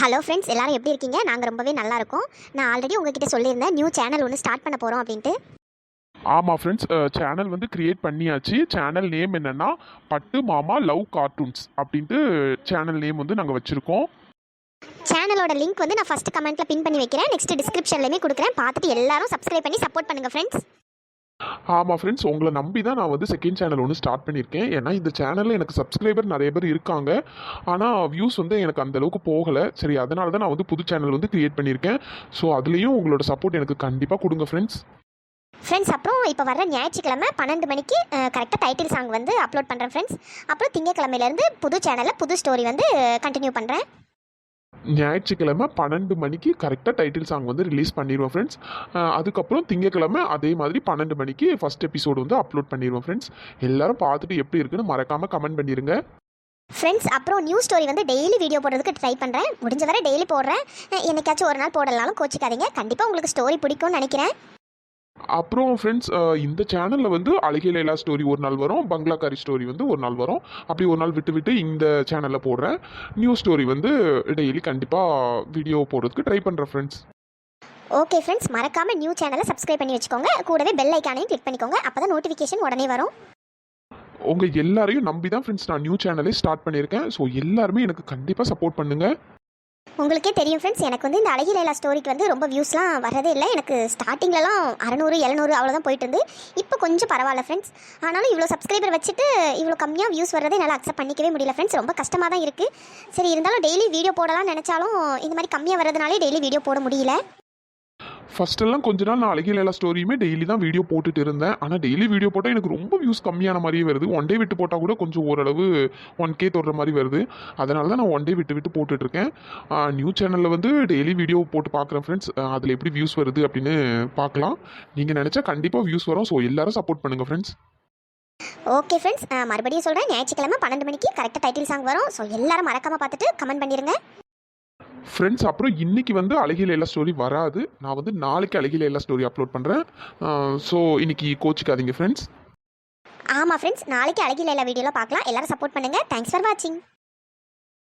Hello friends எல்லாரும் எப்படி இருக்கீங்க? நாங்கள் ரொம்பவே நல்லா இருக்கோம். நான் ஆல்ரெடி உங்ககிட்ட சொல்லியிருந்தேன் நியூ சேனல் ஒன்று ஸ்டார்ட் பண்ண போகிறோம் அப்படின்ட்டு. ஆமாம் ஃப்ரெண்ட்ஸ் சேனல் வந்து கிரியேட் பண்ணியாச்சு. சேனல் நேம் என்னன்னா பட்டு மாமா லவ் கார்ட்டூன்ஸ் அப்படின்ட்டு சேனல் நேம் வந்து நாங்கள் வச்சுருக்கோம். சேனலோட லிங்க் வந்து நான் ஃபஸ்ட் கமெண்ட்டில் பின் பண்ணி வைக்கிறேன். நெக்ஸ்ட் டிஸ்கிரிப்ஷன்லையுமே கொடுக்குறேன். பார்த்துட்டு எல்லாரும் சப்ஸ்கிரைப் பண்ணி சப்போர்ட் பண்ணுங்கள் ஃப்ரெண்ட்ஸ் ஆமாம் ஃப்ரெண்ட்ஸ் உங்களை நம்பி தான் நான் வந்து செகண்ட் சேனல் ஒன்று ஸ்டார்ட் பண்ணியிருக்கேன். ஏன்னா இந்த சேனலில் எனக்கு சப்ஸ்கிரைபர் நிறைய பேர் இருக்காங்க. ஆனால் வியூஸ் வந்து எனக்கு அந்த அளவுக்கு போகலை. சரி அதனால தான் நான் வந்து புது சேனல் வந்து க்ரியேட் பண்ணியிருக்கேன். ஸோ அதுலேயும் உங்களோட சப்போர்ட் எனக்கு கண்டிப்பாக கொடுங்க ஃப்ரெண்ட்ஸ் ஃப்ரெண்ட்ஸ் அப்புறம் இப்போ வர ஞாயிற்றுக்கிழமை பன்னெண்டு மணிக்கு கரெக்டாக டைட்டில் சாங் வந்து அப்லோட் பண்ணுறேன் ஃப்ரெண்ட்ஸ் அப்புறம் திங்கக்கிழமையிலேருந்து புது சேனலில் புது ஸ்டோரி வந்து கண்டினியூ பண்ணுறேன் ஞாயிற்றுக்கிழமை பன்னெண்டு மணிக்கு கரெக்டாக டைட்டில் சாங் வந்து ரிலீஸ் பண்ணிடுவோம் ஃப்ரெண்ட்ஸ் அதுக்கப்புறம் திங்கக்கிழமை அதே மாதிரி பன்னெண்டு மணிக்கு ஃபஸ்ட் எபிசோடு வந்து அப்லோட் பண்ணிடுவோம் ஃப்ரெண்ட்ஸ் எல்லாரும் பார்த்துட்டு எப்படி இருக்குன்னு மறக்காமல் கமெண்ட் பண்ணிடுங்க ஃப்ரெண்ட்ஸ் அப்புறம் நியூ ஸ்டோரி வந்து டெய்லி வீடியோ போடுறதுக்கு ட்ரை பண்ணுறேன் முடிஞ்ச வரை டெய்லி போடுறேன். என்னைக்காச்சும் ஒரு நாள் போடலாலும் கோச்சிக்காதீங்க. கண்டிப்பாக உங்களுக்கு ஸ்டோரி பிடிக்கும்னு நினைக்கிறேன். அப்புறம் ஃப்ரெண்ட்ஸ் இந்த சேனலில் வந்து அழகிய லைலா ஸ்டோரி ஒரு நாள் வரும் பங்களாக்காரி ஸ்டோரி வந்து ஒரு நாள் வரும். அப்படி ஒரு நாள் விட்டு விட்டு இந்த சேனலில் போடுறேன். நியூ ஸ்டோரி வந்து டெய்லி கண்டிப்பாக வீடியோ போடுறதுக்கு ட்ரை பண்ணுறேன் ஃப்ரெண்ட்ஸ் ஓகே ஃப்ரெண்ட்ஸ் மறக்காம நியூ சேனலை சப்ஸ்கிரைப் பண்ணி வச்சுக்கோங்க. கூடவே பெல் ஐக்கானையும் கிளிக் பண்ணிக்கோங்க. அப்போ தான் நோட்டிஃபிகேஷன் உடனே வரும். உங்கள் எல்லாரையும் நம்பி தான் ஃப்ரெண்ட்ஸ் நான் நியூ சேனலே ஸ்டார்ட் பண்ணியிருக்கேன். ஸோ எல்லாருமே எனக்கு கண்டிப்பாக சப்போர்ட் பண்ணுங்கள் உங்களுக்கே தெரியும் ஃப்ரெண்ட்ஸ் எனக்கு வந்து இந்த அழகிய லைலா ஸ்டோரிக்கு வந்து ரொம்ப வியூஸ்லாம் வரதே இல்லை. எனக்கு ஸ்டார்டிங்லலாம் அறநூறு எழுநூறு அவ்வளோதான் போயிட்டு இருந்து இப்போ கொஞ்சம் பரவாயில்ல ஃப்ரெண்ட்ஸ் ஆனாலும் இவ்வளோ சப்ஸ்கிரைபர் வச்சுட்டு இவ்வளோ கம்மியாக வியூஸ் வரதே என்னால் அக்செப்ட் பண்ணிக்கவே முடியல ஃப்ரெண்ட்ஸ் ரொம்ப கஷ்டமாக தான் இருக்குது சரி இருந்தாலும் டெய்லி வீடியோ போடலாம்னு நினச்சாலும் இந்த மாதிரி கம்மியாக வரதுனாலே டெய்லி வீடியோ போட முடியல. ஃபஸ்ட்டெல்லாம் கொஞ்ச நாள் நான் அழகிய எல்லா ஸ்டோரியுமே டெய்லி தான் வீடியோ போட்டுட்டு இருந்தேன். ஆனால் டெய்லி வீடியோ போட்டால் எனக்கு ரொம்ப வியூஸ் கம்மியான மாதிரியே வருது. ஒன் டே விட்டு போட்டால் கூட கொஞ்சம் ஓரளவு ஒன் கே தொடுற மாதிரி வருது. அதனால தான் நான் ஒன் டே விட்டு விட்டு போட்டுட்ருக்கேன் நியூ சேனலில் வந்து டெய்லி வீடியோ போட்டு பார்க்குறேன் ஃப்ரெண்ட்ஸ் அதில் எப்படி வியூஸ் வருது அப்படின்னு பார்க்கலாம் நீங்கள் நினச்சா கண்டிப்பாக வியூஸ் வரும். ஸோ எல்லாரும் சப்போர்ட் பண்ணுங்கள் ஃப்ரெண்ட்ஸ் ஓகே ஃப்ரெண்ட்ஸ் மறுபடியும் சொல்கிறேன் ஞாயிற்றுக்கிழமை பன்னெண்டு மணிக்கு கரெக்டாக டைட்டில் சாங் வரும். ஸோ எல்லாரும் மறக்காமல் பார்த்துட்டு கமெண்ட் பண்ணிடுங்க ஃப்ரெண்ட்ஸ் அப்புறம் இன்றைக்கி வந்து அழகியல் எல்லா ஸ்டோரி வராது. நான் வந்து நாளைக்கு அழகியில் எல்லா ஸ்டோரி அப்லோட் பண்ணுறேன் ஸோ இன்றைக்கி கோச்சிக்காதீங்க ஃப்ரெண்ட்ஸ் ஆமாம் ஃப்ரெண்ட்ஸ் நாளைக்கு அழகிய எல்லா வீடியோவில் பார்க்கலாம். எல்லாரும் சப்போர்ட் பண்ணுங்கள் தேங்க்ஸ் ஃபார் வாட்சிங்